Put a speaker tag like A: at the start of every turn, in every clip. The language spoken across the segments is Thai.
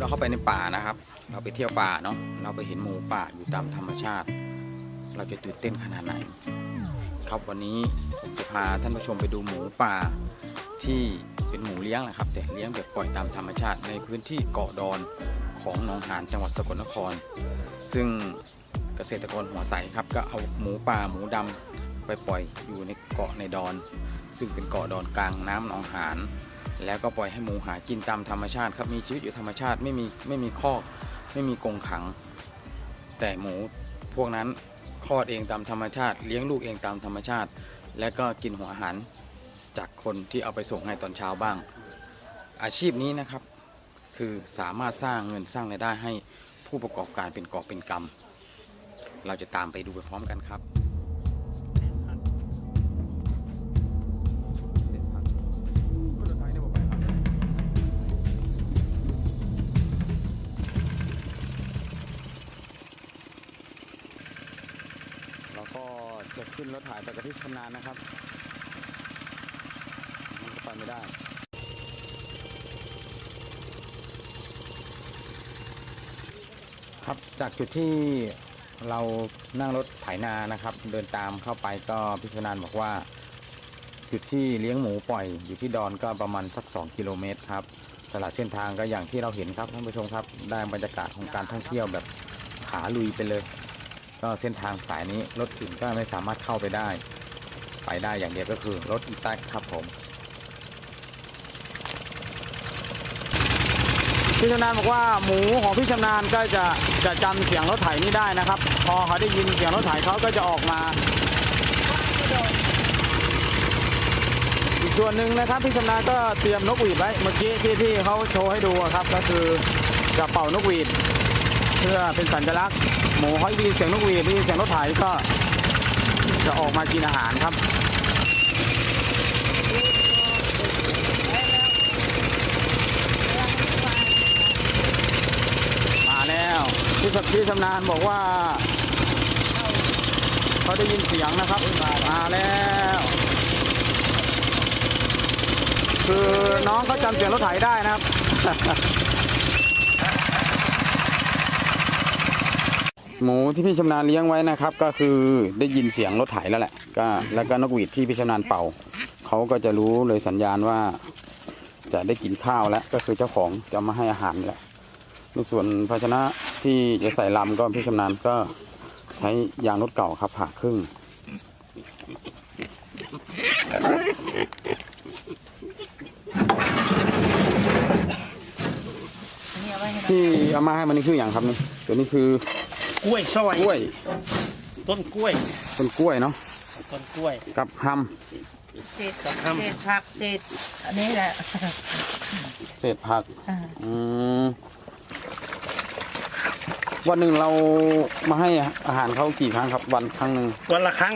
A: เราเข้าไปในป่านะครับ เราไปเที่ยวป่าเนาะเราไปเห็นหมูป่าอยู่ตามธรรมชาติ เราจะตื่นเต้นขนาดไหน ครับวันนี้ผมจะพาท่านผู้ชมไปดูหมูป่าที่เป็นหมูเลี้ยงนะครับ แต่เลี้ยงแบบปล่อยตามธรรมชาติในพื้นที่เกาะดอนของหนองหานจังหวัดสกลนคร ซึ่งเกษตรกรหัวใสครับ ก็เอาหมูป่าหมูดำไปปล่อยอยู่ในเกาะในดอน ซึ่งเป็นเกาะดอนกลางน้ำหนองหาน แล้วก็ปล่อยให้หมูหากินตามธรรมชาติครับมีชีวิตอยู่ธรรมชาติไม่มีไม่มีคอกไม่มีกรงขัง แต่หมูพวกนั้นคลอดเองตามธรรมชาติ เลี้ยงลูกเองตามธรรมชาติ และก็กินหัวอาหารจากคนที่เอาไปส่งให้ตอนเช้าบ้าง อาชีพนี้นะครับ คือสามารถสร้างเงินสร้างรายได้ให้ผู้ประกอบการเป็นกอบเป็นกำเราจะตามไปดูไปพร้อมกันครับ กระที่ชำนาญนะครับมันก็ไปไม่ได้ครับจากจุดที่เรานั่งรถไถนานะครับ เดินตามเข้าไปก็พิจารณาบอกว่า จุดที่เลี้ยงหมูปล่อย อยู่ที่ดอนก็ประมาณสัก 2 กิโลเมตรครับตลาดเส้นทางก็อย่างที่เราเห็นครับท่านผู้ชมครับ ได้บรรยากาศของการท่องเที่ยวแบบขาลุยไปเลย ก็เส้นทางสายนี้รถอื่นก็ไม่สามารถเข้าไปได้ ไปได้อย่างเดียวก็คือรถอีแท็กครับผมพี่ชำนาญบอกว่าหมูของพี่ชำนาญก็จะจะจำเสียงรถไถนี้ได้นะครับ พอเขาได้ยินเสียงรถไถเขาก็จะออกมา อีกส่วนหนึ่งนะครับพี่ชำนาญก็เตรียมนกหวีดไว้เมื่อกี้ที่ที่เขาโชว์ให้ดูครับ ก็คือจะเป่านกหวีด เพื่อเป็นสัญลักษณ์ หมูเขาได้ยินเสียงนกหวีดได้ยินเสียงรถไถก็จะออกมากินอาหารครับมาแล้วพี่สัพี่ชำนาญบอกว่า เขาได้ยินเสียงนะครับมาแล้ว คือน้องเขาจำเสียงรถไถได้นะครับ หมูที่พี่ชำนาญเลี้ยงไว้นะครับ ก็คือได้ยินเสียงรถไถแล้วแหละก็แล้วก็นกหวีดที่พี่ชำนาญเป่าเขาก็จะรู้เลยสัญญาณว่า จะได้กินข้าวแล้วก็คือเจ้าของจะมาให้อาหารแหละในส่วนภาชนะที่จะใส่ลำก็พี่ชำนาญก็ใช้ยางรถเก่าครับผ่าครึ่งที่เอามาให้มันนี่คืออย่างครับนี่ตัวนี้คือ ก
B: ล้วยซอย
A: กล้วย
B: ต้นกล้วย
A: ต้นกล้วยเนาะ
B: ต้นกล้วย
A: กับห
C: เศษเศษผักเศษอันนี้แหละำ
A: เศษผัก
C: อ่า
A: อืมวันหนึ่งเรามาให้อาหารเขากี่ครั้งครับ วันครั้งหนึ่ง
B: วันละครั้ง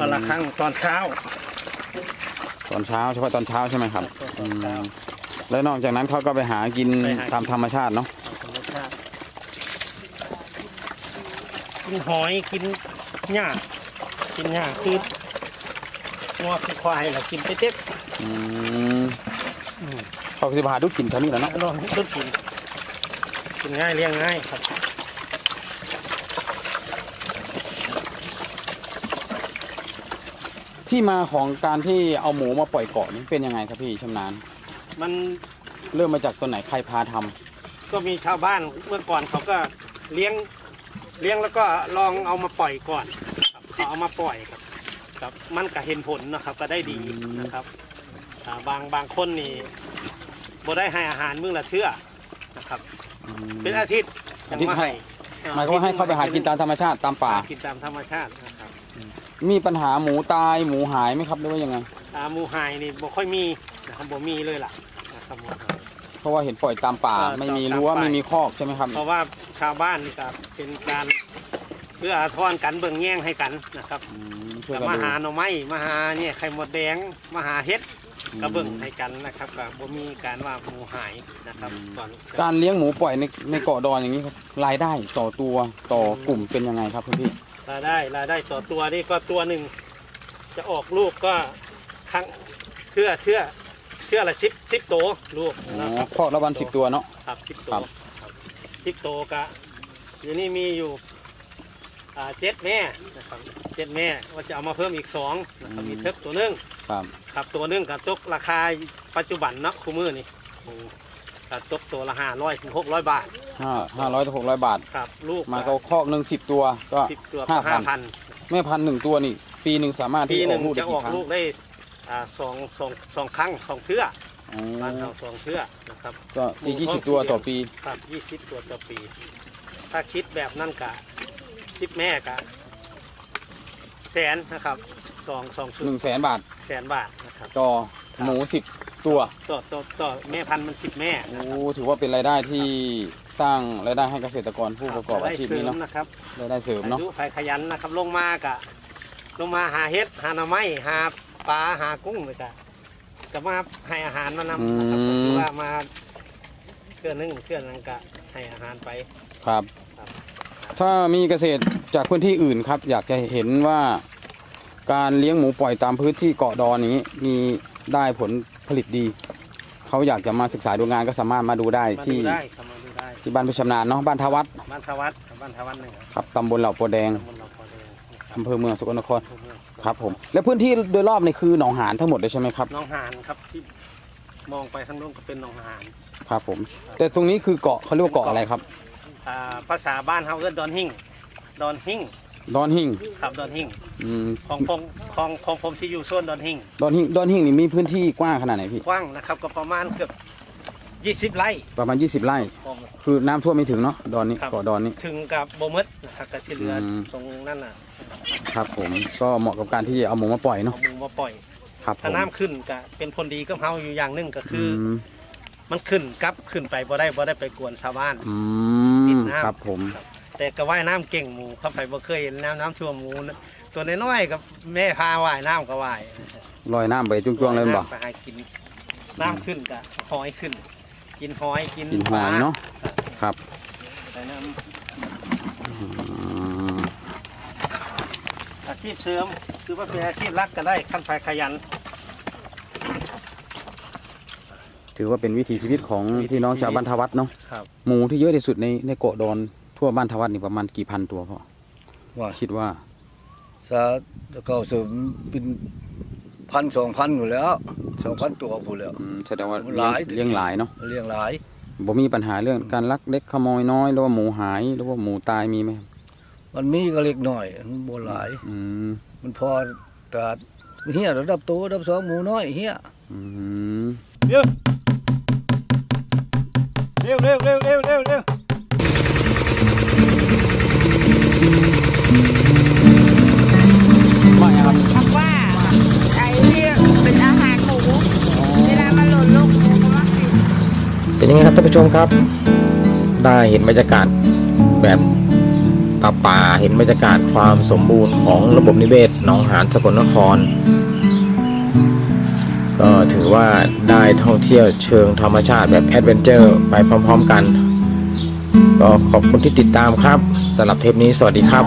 B: วันละครั้งตอนเช้า
A: ตอนเช้าเฉพาะตอนเช้าใช่ไหมครับ
B: ต
A: อื
B: อนเช้าม
A: แล้วนอกจากนั้นเขาก็ไปหากิน
B: ไปหากิน
A: ตามธรรมชาติเนาะ
B: ธรรมชาติ กินหอยกินหญ้ากินหญ้าคืองัวคือควายแหละกินไปเต็บ
A: อืม
B: อืม
A: เขาก็จะพาทุกกินเท่านี้แหล้วเนาะ
B: ลองต้นกินกินง่ายเลี้ยงง่ายครับ
A: ที่มาของการที่เอาหมูมาปล่อยเกาะนี่เป็นยังไงครับพี่ชำนาญ
B: มัน
A: เริ่มมาจากตัวไหนใครพาทำ
B: ก็มีชาวบ้านเมื่อก่อนเขาก็เลี้ยง เลี้ยงแล้วก็ลองเอามาปล่อยก่อนครับเขาเอามาปล่อยครับครับมันก็เห็นผลนะครับก็ได้ดีนะครับอ่าบางบางคนนี่บ่ได้ให้อาหารมื้อละเทื่อนะครับเป็นอาทิตย์ยังมาให้
A: หมายความว่าให้เขาไปหากินตามธรรมชาติตามป่า
B: หกินตามธรรมชาตินะครับ
A: มีปัญหาหมูตายหมูหายไหมครับหรือว่ายังไง
B: อ่าหมูหายนี่บ่ค่อยมีนะครับบ่มีเลยล่ะนะครับหมูหาย
A: เพ ราะว่าเห็นปล่อยตามป่า
B: เออ
A: ไม่มี
B: ตาม
A: รั้ว
B: ป่า
A: ไม่มีคอกใช่ไหมครับ
B: เพราะว่าชาวบ้านนี่ก็เป็นการเพื่ออาทรกันเบิ่งแย่งให้กันนะครับ
A: อืมช่วย
B: กับ
A: กัน
B: มา
A: ดู
B: หาหน่อไม้มาหาเนี่ยไข่มดแดงมาหาเห็ดกระเบิ่งให้กันนะครับกับบ่มีการว่าหมูหายนะครับก่อน
A: การเลี้ยงหมูปล่อยในในเกาะดอนอย่างนี้ครับรายได้ต่อตัวต่อกลุ่มเป็นยังไงครับคุณพี่
B: รายได้รายได้ต่อตัวนี่ก็ตัวหนึ่งจะออกลูกก็ครั้งเทื่อเทื่อ เทื่อละสิบสิบโตวลูก
A: อ๋
B: นะค
A: อ
B: รับ
A: คอกละวันสิบตัวเนาะ
B: ครับสิบโต
A: ครั
B: ว
A: บ
B: ครับสิบโตวกะเดี๋ยวนี้มีอยู่อ่าเจ็ดแม่นะครับเจ็ดแม่ว่าจะเอามาเพิ่มอีกสองนะครับมีเทิบตัวหนึง
A: ครับ
B: ครับตัวหนึงกับตกราคาปัจจุบันเนาะคู่มือนี่อืมกับตกตัวละห้าร้อยถึงหกร้อยบาท
A: ห้าห้าร้อยถึงหกร้อยบาท
B: ครับลูก
A: มาก็คอกหนึ่งสิบตัวก็
B: สิบตัว
A: ห้า
B: ห้า
A: พั
B: พั
A: น
B: น
A: แม่พันธุ์หนึ่งตัวนี่ ปีหนึ่งสามารถ
B: ปี
A: ที่
B: ห
A: ออ
B: นึ่
A: ก
B: ง
A: ลูกได้
B: จะอ
A: กี่
B: อก
A: ครั้ง
B: ลูกได้ อ่าสองสองสองครั้งสองเทื่อ
A: อ๋อ
B: บ้านเราสองเทื่อนะครับ
A: ก็อีกยี่สิบตัวต่อปี
B: ครับยี่สิบตัวต่อปี ถ้าคิดแบบนั่นกะสิบแม่กะแสนนะครับสองสองชุด
A: หนึ่งแสนบาท
B: แสนบาทนะครับ
A: ต่อ
B: ครับ
A: หมูสิบตัว
B: ต่อต่อต่อแม่พันธุ์มันสิบแม่
A: โอ้ถือว่าเป็นรายได้ที่สร้างรายได้ให้เกษตรกรผู้ประกอบอาชีพนี้เนาะ
B: ได้สริมนะครับ
A: รายได้เสริมเนาะ
B: อายุภายขยันนะครับ ลงมากะ ลงมาหาเห็ดหาหน่อไม้หา ปลาหากุ้งเลยกะก็มาให้อาหารมานำนะครับก็คือว่ามาเคลื่อนนึงเคลื่อนนังกะให้อาหารไป
A: ครับ
B: ครับ
A: ถ้ามีเกษตรจากพื้นที่อื่นครับ อยากจะเห็นว่าการเลี้ยงหมูปล่อยตามพื้นที่เกาะดอนนี้ มีได้ผลผลิตดี เขาอยากจะมาศึกษาดูงานก็สามารถมาดูได้
B: มา
A: ที่
B: ดูได้ครับมาดูได้
A: ที่บ้านพิชำนาญเนาะบ้านทวัด
B: บ้านทวัดบ้านทวัดหนึ่ง
A: ครับตำบลเหล่าโปวแดง
B: ตำบลเราพ อแดงนะครับ
A: อำเภอเมืองสกลนคร
B: อำเภอเมือง
A: ครับผม และพื้นที่โดยรอบนี่คือหนองหานทั้งหมดเลยใช่ไหมครับ
B: หน้องหานครับที่มองไปข้างโน้นก็เป็นหน้องหาน
A: ครับผม แต่ตรงนี้คือเกาะเขาเรียกว่าเกาะอะไรครับ
B: อ่าภาษาบ้านเฮาเอิ้นดอนหิ่งดอนหิ่ง
A: ดอนหิ่ง
B: ครับดอนหิ่ง
A: อืม
B: ของผมของของผมที่อยู่โซนดอนหิ่ง
A: ดอนหิ่งดอนหิ่งนี่มีพื้นที่กว้างขนาดไหนพี่
B: กว้างนะครับก็ประมาณเกือบ 20ไร่
A: ประมาณ 20 ไร่
B: ผม
A: คือน้ำท่วมไม่ถึงเนาะดอนนี้
B: ครับ
A: เกาะดอนนี้
B: ถึงกับโบมดนะครับกระชิเหลืออ
A: ม
B: ตรงนั่นน่ะ
A: ครับผมก็เหมาะกับการที่จะเอาหมูมาปล่อย
B: เอา
A: เนาะ
B: มือมาปล่อย
A: ครับผ
B: ถ้ามน้ำขึ้นก็เป็นผลดีกับเฮาอยู่อย่างหนึงก็คืออ
A: ม
B: มันขึ้นกลับขึ้นไปบ่ได้บ่ได้ไปกวนชาวบ้าน
A: อื
B: ติ
A: ม
B: ดน้ำ
A: ครับผม
B: แต่ก็ว่ายน้ำเก่งหมูเข้าไปบ่เคยเห็นน้ำน้ำท่วมหมูนะตัวน้อยๆกับแม่พาว่ายน้ำก็ว่าย
A: ลอยน้ำไปจุ่วงๆเลยบ่
B: ไปหากิน น้ำขึ้นก็หอยขึ้น กินหอยกิน
A: กินหอยเนาะครับ
B: ใส่น้
A: อืมำ
B: อาชีพเสริมคือว่าเป็นอาชีพรักก็ได้ขั้นไฟขยัน
A: ถือว่าเป็นวิถีชีวิตของพี่น้องชาวบ้านทวัดเนาะ
B: ครับ
A: หมูที่เยอะที่สุดในในเกาะดอนทั่วบ้านทวัดนี่ประมาณกี่พันตัวพ่อ
D: ว่า
A: คิดว่า
D: ซาเก่าเสริมเป็น พันสองพันอยู่แล้วสองพันตัวผู้แล้ว
A: อืมแสดงว่า
D: หลาย
A: เลี้ยงหลายเนาะ
D: เลี้ยงหลาย
A: บ่มีปัญหาเรื่องการลักเล็กขโมยน้อยหรือว่าหมูหายหรือว่าหมูตายมีไหมครับ
D: มันมีก็เล็กหน่อยมันบ่หลาย
A: อืม
D: มันพอแต่เฮียระดับโตระดับสองหมูน้อยเฮีย
A: อืม
B: เร็วเร็วเร็วเร็วเร็วเร็ว เป็
C: น
A: ยังไงครับท่านผู้ชมครับ ได้เห็นบรรยากาศแบบป่าป่าเห็นบรรยากาศความสมบูรณ์ของระบบนิเวศหนองหานสกลนคร ก็ถือว่าได้ท่องเที่ยวเชิงธรรมชาติแบบแอดเวนเจอร์ไปพร้อมๆกัน ก็ขอบคุณที่ติดตามครับสำหรับเทปนี้สวัสดีครับ